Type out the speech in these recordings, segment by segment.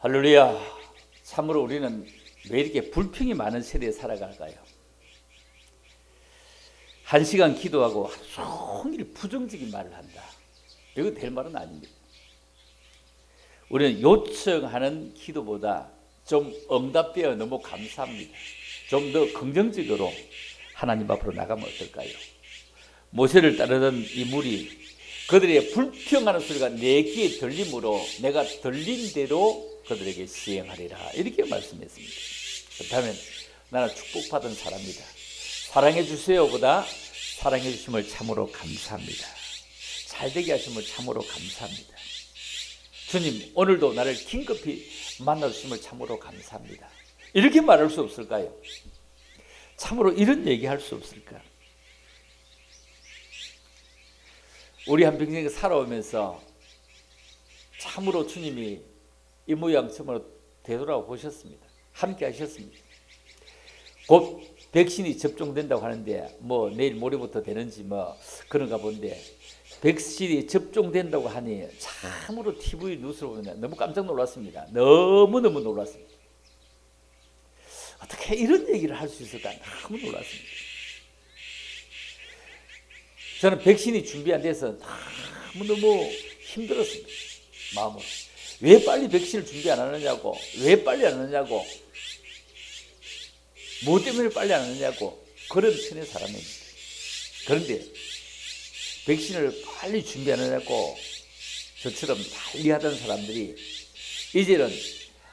할렐루야. 참으로 우리는 왜 이렇게 불평이 많은 세대에 살아갈까요? 한 시간 기도하고 하루 종일 부정적인 말을 한다. 이거 될 말은 아닙니다. 우리는 요청하는 기도보다 좀 응답되어 너무 감사합니다. 좀 더 긍정적으로 하나님 앞으로 나가면 어떨까요? 모세를 따르던 이 물이 그들의 불평하는 소리가 내 귀에 들림으로 내가 들린 대로 그들에게 시행하리라 이렇게 말씀했습니다. 그렇다면 나는 축복받은 사람이다. 사랑해 주세요보다 사랑해 주심을 참으로 감사합니다. 잘 되게 하심을 참으로 감사합니다. 주님 오늘도 나를 긴급히 만나 주심을 참으로 감사합니다. 이렇게 말할 수 없을까요? 참으로 이런 얘기할 수 없을까? 우리 한 평생 살아오면서 참으로 주님이 이 모양 처음으로 되돌아 보셨습니다. 함께 하셨습니다. 곧 백신이 접종된다고 하는데 뭐 내일 모레부터 되는지 뭐 그런가 본데 백신이 접종된다고 하니 참으로 TV 뉴스로 보면 너무 깜짝 놀랐습니다. 너무너무 놀랐습니다. 어떻게 이런 얘기를 할 수 있을까 너무 놀랐습니다. 저는 백신이 준비 안 돼서 너무 너무 힘들었습니다. 마음으로. 왜 빨리 백신을 준비 안 하느냐고, 왜 빨리 안 하느냐고, 뭐 때문에 빨리 안 하느냐고, 그런 편의 사람입니다. 그런데 백신을 빨리 준비 안 하냐고, 저처럼 달리 하던 사람들이 이제는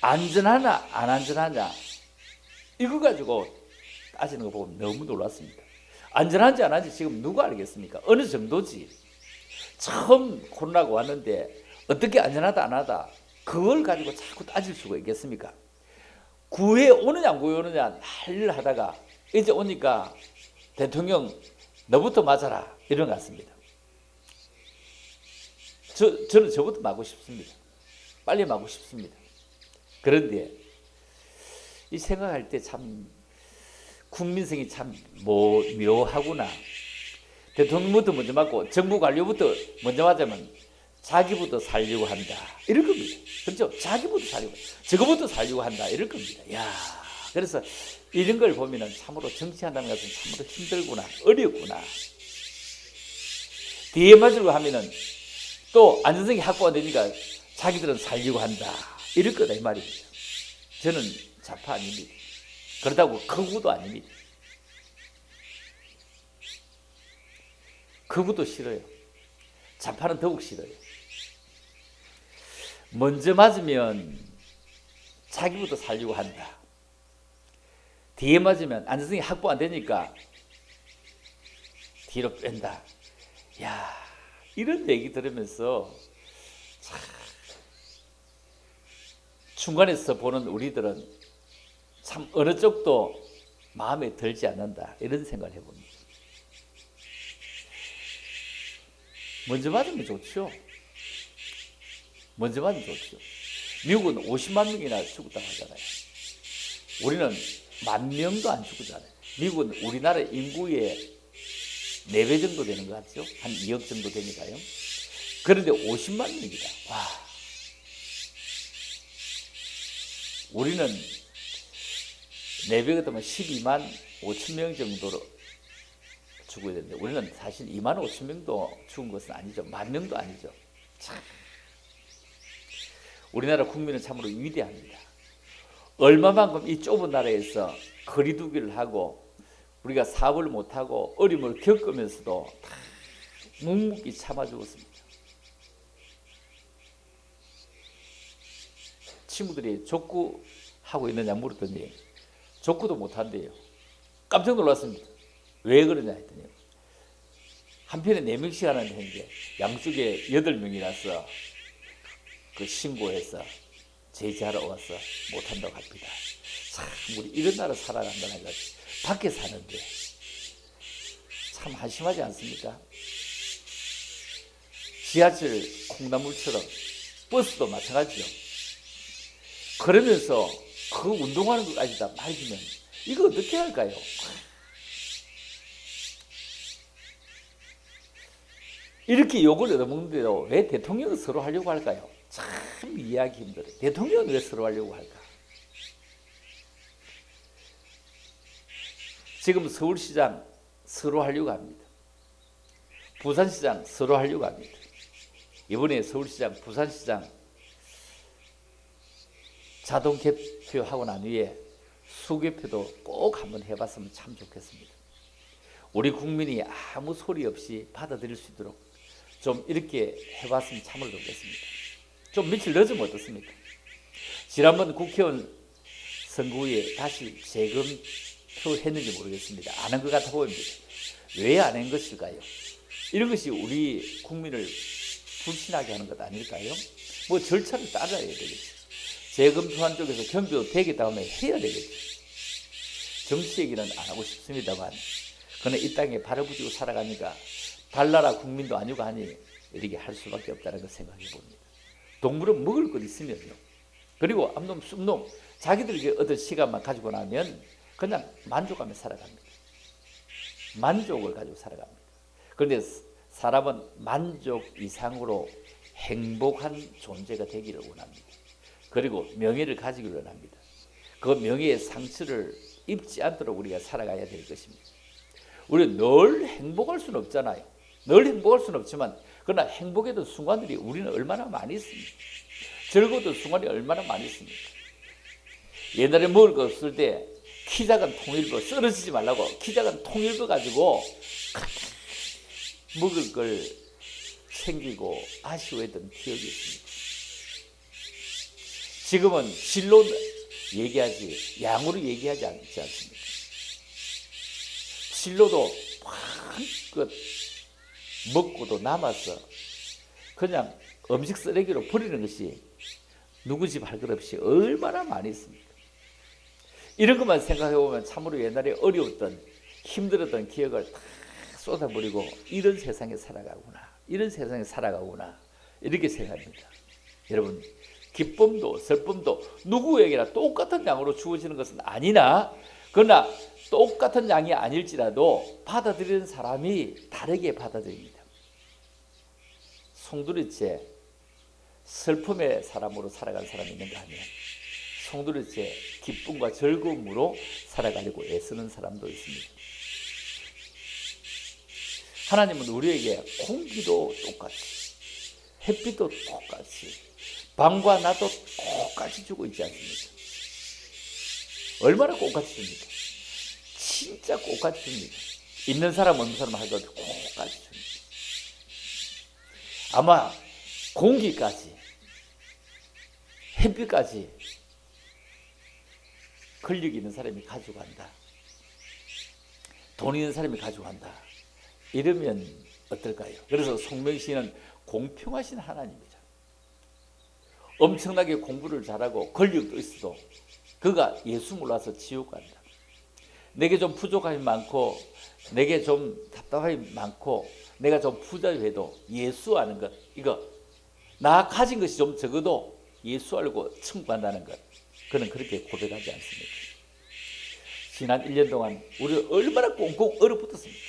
안전하나 안 안전하냐, 이거 가지고 따지는 거 보면 너무 놀랐습니다. 안전한지 안 한지 지금 누가 알겠습니까? 어느 정도지. 처음 코로나가 왔는데 어떻게 안전하다 안 하다 그걸 가지고 자꾸 따질 수가 있겠습니까? 구해 오느냐 안 구해 오느냐 할 하다가 이제 오니까 대통령 너부터 맞아라 이런 것 같습니다. 저, 저는 저부터 맞고 싶습니다. 빨리 맞고 싶습니다. 그런데 이 생각할 때 참 국민성이 참 모, 묘하구나. 대통령부터 먼저 맞고 정부 관료부터 먼저 맞으면 자기부터 살려고 한다. 이럴 겁니다. 그렇죠? 자기부터 살려고, 저거부터 살려고 한다. 이럴 겁니다. 야 그래서 이런 걸 보면은 참으로 정치한다는 것은 참으로 힘들구나. 어렵구나. 뒤에 맞으려고 하면은 또 안전성이 확보가 되니까 자기들은 살려고 한다. 이럴 거다. 이 말입니다. 저는 좌파 아닙니다. 그렇다고 극우도 아닙니다. 극우도 싫어요. 좌파는 더욱 싫어요. 먼저 맞으면 자기부터 살려고 한다. 뒤에 맞으면 안전성이 확보 안 되니까 뒤로 뺀다. 야, 이런 얘기 들으면서 참 중간에서 보는 우리들은 참 어느 쪽도 마음에 들지 않는다 이런 생각을 해봅니다. 먼저 맞으면 좋죠. 먼저 맞으면 좋죠. 미국은 50만 명이나 죽었다고 하잖아요. 우리는 만 명도 안 죽잖아요. 미국은 우리나라 인구의 4배 정도 되는 것 같죠? 한 2억 정도 되니까요. 그런데 50만 명이다. 와. 우리는 4배가 되면 12만 5천 명 정도로 죽어야 되는데 우리는 사실 2만 5천 명도 죽은 것은 아니죠. 만 명도 아니죠. 참. 우리나라 국민은 참으로 위대합니다. 얼마만큼 이 좁은 나라에서 거리두기를 하고 우리가 사업을 못하고 어려움을 겪으면서도 다 묵묵히 참아 죽었습니다. 친구들이 족구하고 있느냐 물었더니 족구도 못한대요. 깜짝 놀랐습니다. 왜 그러냐 했더니 한편에 네 명씩 하는 했는데 양쪽에 여덟 명이라서 그 신고해서 제지하러 와서 못한다고 합니다. 참 우리 이런 나라 살아간다는 것 밖에 사는데 참 한심하지 않습니까? 지하철 콩나물처럼 버스도 마찬가지죠. 그러면서 그 운동하는 것까지 다 말리면 이거 어떻게 할까요? 이렇게 욕을 얻어먹는데도 왜 대통령은 서로 하려고 할까요? 참 이해하기 힘들어요. 대통령은 왜 서로 하려고 할까? 지금 서울시장 서로 하려고 합니다. 부산시장 서로 하려고 합니다. 이번에 서울시장, 부산시장 자동 개표하고 난 후에 수개표도 꼭 한번 해봤으면 참 좋겠습니다. 우리 국민이 아무 소리 없이 받아들일 수 있도록 좀 이렇게 해봤으면 참으로 좋겠습니다. 좀 며칠 늦으면 어떻습니까? 지난번 국회의원 선거 후에 다시 재검 표 했는지 모르겠습니다. 안 한 것 같아 보입니다. 왜 안 한 것일까요? 이런 것이 우리 국민을 불신하게 하는 것 아닐까요? 뭐 절차를 따라야 되겠죠. 재검토한 쪽에서 경비도 되겠다 하면 해야 되겠죠. 정치 얘기는 안 하고 싶습니다만, 그는 이 땅에 발을 붙이고 살아가니까 달나라 국민도 아니고 하니 이렇게 할 수밖에 없다는 걸 생각해 봅니다. 동물은 먹을 것 있으면요. 그리고 암놈, 쑥놈, 자기들에게 얻을 시간만 가지고 나면 그냥 만족하며 살아갑니다. 만족을 가지고 살아갑니다. 그런데 사람은 만족 이상으로 행복한 존재가 되기를 원합니다. 그리고 명예를 가지기를 원합니다. 그 명예의 상처를 입지 않도록 우리가 살아가야 될 것입니다. 우리는 늘 행복할 수는 없잖아요. 늘 행복할 수는 없지만 그러나 행복했던 순간들이 우리는 얼마나 많이 있습니까? 즐거웠던 순간이 얼마나 많이 있습니까? 옛날에 먹을 거 없을 때 키 작은 통일부 쓰러지지 말라고 키 작은 통일부 가지고 먹을 걸 챙기고 아쉬워했던 기억이 있습니다. 지금은 진로 얘기하지 양으로 얘기하지 않지 않습니까? 진로도 한껏 먹고도 남아서 그냥 음식 쓰레기로 버리는 것이 누구 집 할 것 없이 얼마나 많이 있습니까? 이런 것만 생각해 보면 참으로 옛날에 어려웠던 힘들었던 기억을 다 쏟아버리고 이런 세상에 살아가구나. 이런 세상에 살아가구나. 이렇게 생각합니다. 여러분, 기쁨도 슬픔도 누구에게나 똑같은 양으로 주어지는 것은 아니나 그러나 똑같은 양이 아닐지라도 받아들이는 사람이 다르게 받아들입니다. 송두리째 슬픔의 사람으로 살아간 사람이 있는가 하면 송두리째 기쁨과 즐거움으로 살아가려고 애쓰는 사람도 있습니다. 하나님은 우리에게 공기도 똑같이 햇빛도 똑같이 밤과 낮도 똑같이 주고 있지 않습니까? 얼마나 똑같이 줍니까? 진짜 똑같이 줍니다. 있는 사람 없는 사람 할것 똑같이 줍니다. 아마 공기까지 햇빛까지 권력 있는 사람이 가져간다. 돈 있는 사람이 가져간다. 이러면 어떨까요? 그래서 송명시는 공평하신 하나님이죠. 엄청나게 공부를 잘하고 권력도 있어도 그가 예수 몰라서 지옥 간다. 내게 좀 부족함이 많고 내게 좀 답답함이 많고 내가 좀 부자여도 예수 아는 것 이거 나 가진 것이 좀 적어도 예수 알고 청구한다는 것 그는 그렇게 고백하지 않습니다. 지난 1년 동안 우리 얼마나 꽁꽁 얼어붙었습니까?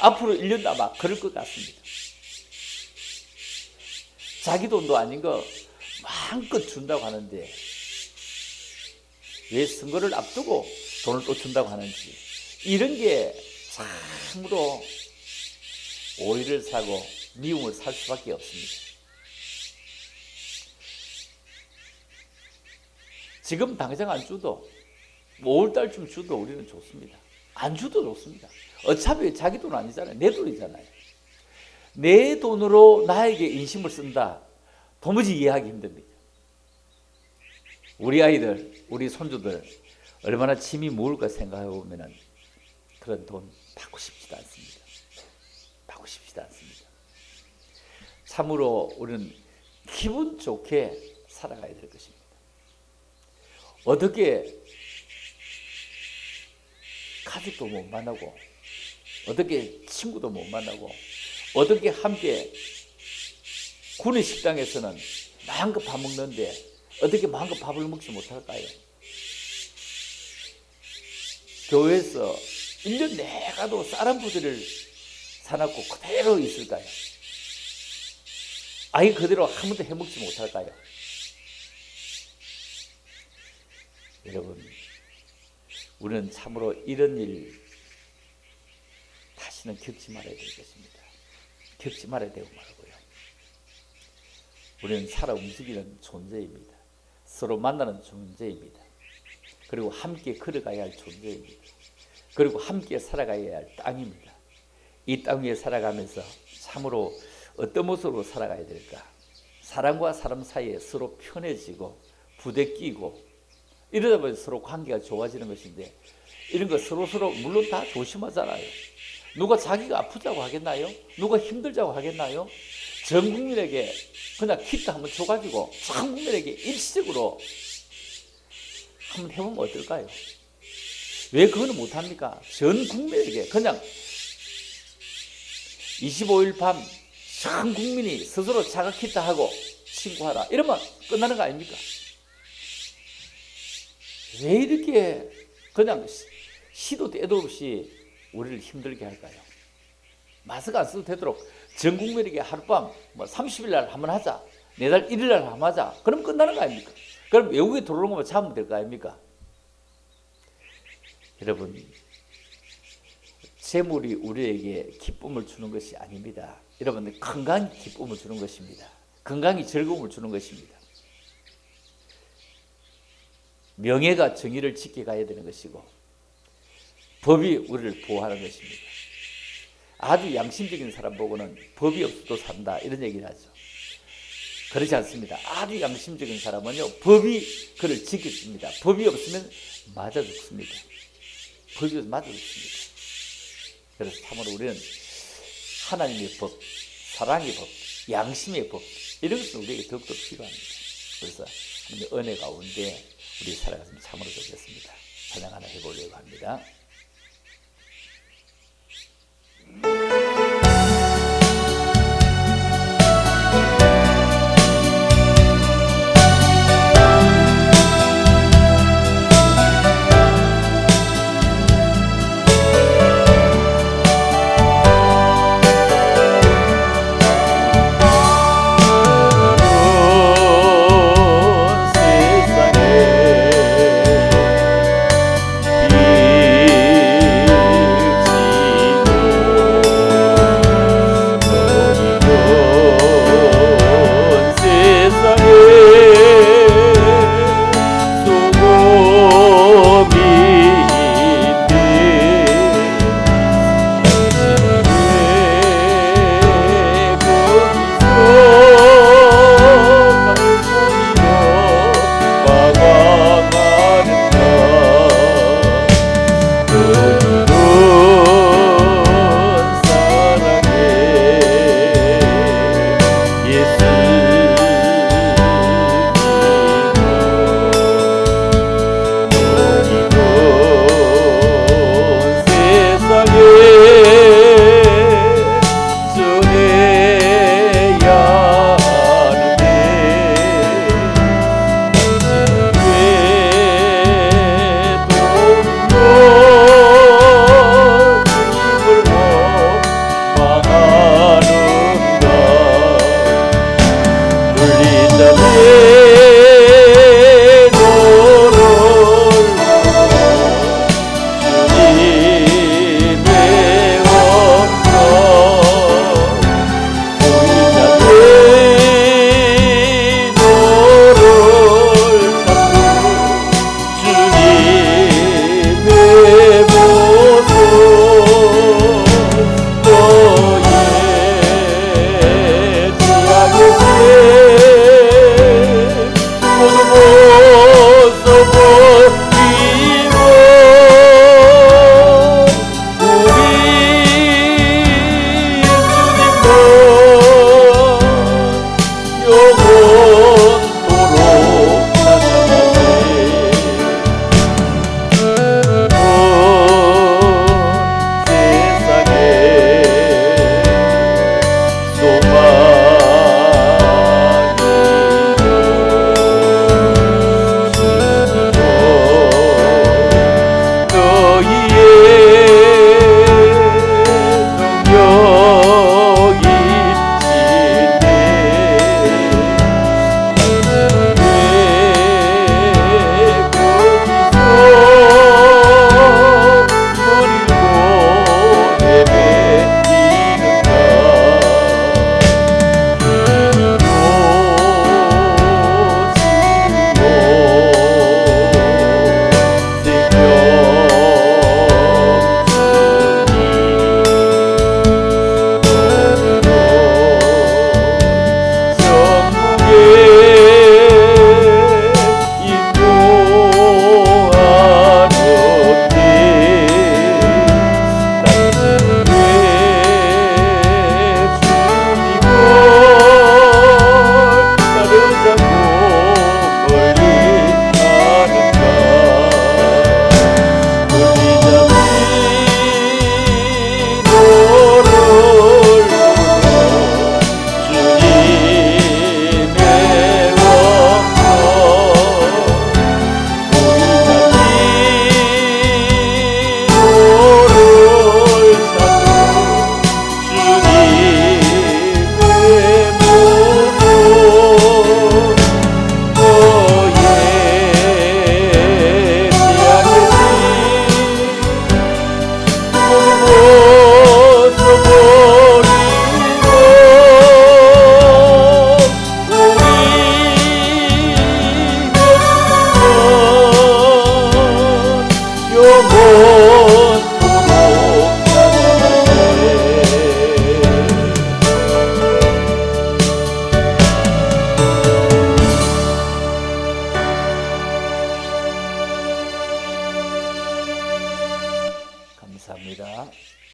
앞으로 1년도 아마 그럴 것 같습니다. 자기 돈도 아닌 거 마음껏 준다고 하는데 왜 선거를 앞두고 돈을 또 준다고 하는지 이런 게 참으로 오이를 사고 미움을 살 수밖에 없습니다. 지금 당장 안 주도 5월달쯤 주도 우리는 좋습니다. 안 주도 좋습니다. 어차피 자기 돈 아니잖아요. 내 돈이잖아요. 내 돈으로 나에게 인심을 쓴다. 도무지 이해하기 힘듭니다. 우리 아이들, 우리 손주들 얼마나 짐이 무을까 생각해 보면은 그런 돈 받고 싶지도 않습니다. 받고 싶지도 않습니다. 참으로 우리는 기분 좋게 살아가야 될 것입니다. 어떻게 가족도 못 만나고 어떻게 친구도 못 만나고 어떻게 함께 군의 식당에서는 마음껏 밥 먹는데 어떻게 마음껏 밥을 먹지 못할까요? 교회에서 1년 내가도 쌀한 부대를 사납고 그대로 있을까요? 아예 그대로 한 번도 해먹지 못할까요? 여러분, 우리는 참으로 이런 일 다시는 겪지 말아야 될 것입니다. 겪지 말아야 되고 말고요. 우리는 살아 움직이는 존재입니다. 서로 만나는 존재입니다. 그리고 함께 걸어가야 할 존재입니다. 그리고 함께 살아가야 할 땅입니다. 이 땅 위에 살아가면서 참으로 어떤 모습으로 살아가야 될까? 사람과 사람 사이에 서로 편해지고 부대끼고 이러다 보면 서로 관계가 좋아지는 것인데 이런 거 서로 서로 물론 다 조심하잖아요. 누가 자기가 아프다고 하겠나요? 누가 힘들다고 하겠나요? 전 국민에게 그냥 키트 한번 줘가지고 전 국민에게 일시적으로 한번 해보면 어떨까요? 왜 그거는 못합니까? 전 국민에게 그냥 25일 밤 전 국민이 스스로 자가 키트 하고 신고하라 이러면 끝나는 거 아닙니까? 왜 이렇게 그냥 시- 시도 때도 없이 우리를 힘들게 할까요? 마스크 안 써도 되도록 전 국민에게 하룻밤 뭐 30일 날 한번 하자. 내달 1일 날 한번 하자. 그럼 끝나는 거 아닙니까? 그럼 외국에 들어오는 것만 잡으면 될 거 아닙니까? 여러분, 재물이 우리에게 기쁨을 주는 것이 아닙니다. 여러분, 건강이 기쁨을 주는 것입니다. 건강이 즐거움을 주는 것입니다. 명예가 정의를 지켜가야 되는 것이고 법이 우리를 보호하는 것입니다. 아주 양심적인 사람 보고는 법이 없어도 산다 이런 얘기를 하죠. 그렇지 않습니다. 아주 양심적인 사람은요 법이 그를 지켜줍니다. 법이 없으면 맞아 죽습니다. 법이 없으면 맞아 죽습니다. 그래서 참으로 우리는 하나님의 법, 사랑의 법, 양심의 법 이런 것은 우리에게 더욱더 필요합니다. 그래서 하나님의 은혜 가운데 우리 살아갔으면 참으로 좋겠습니다. 찬양 하나 해보려고 합니다.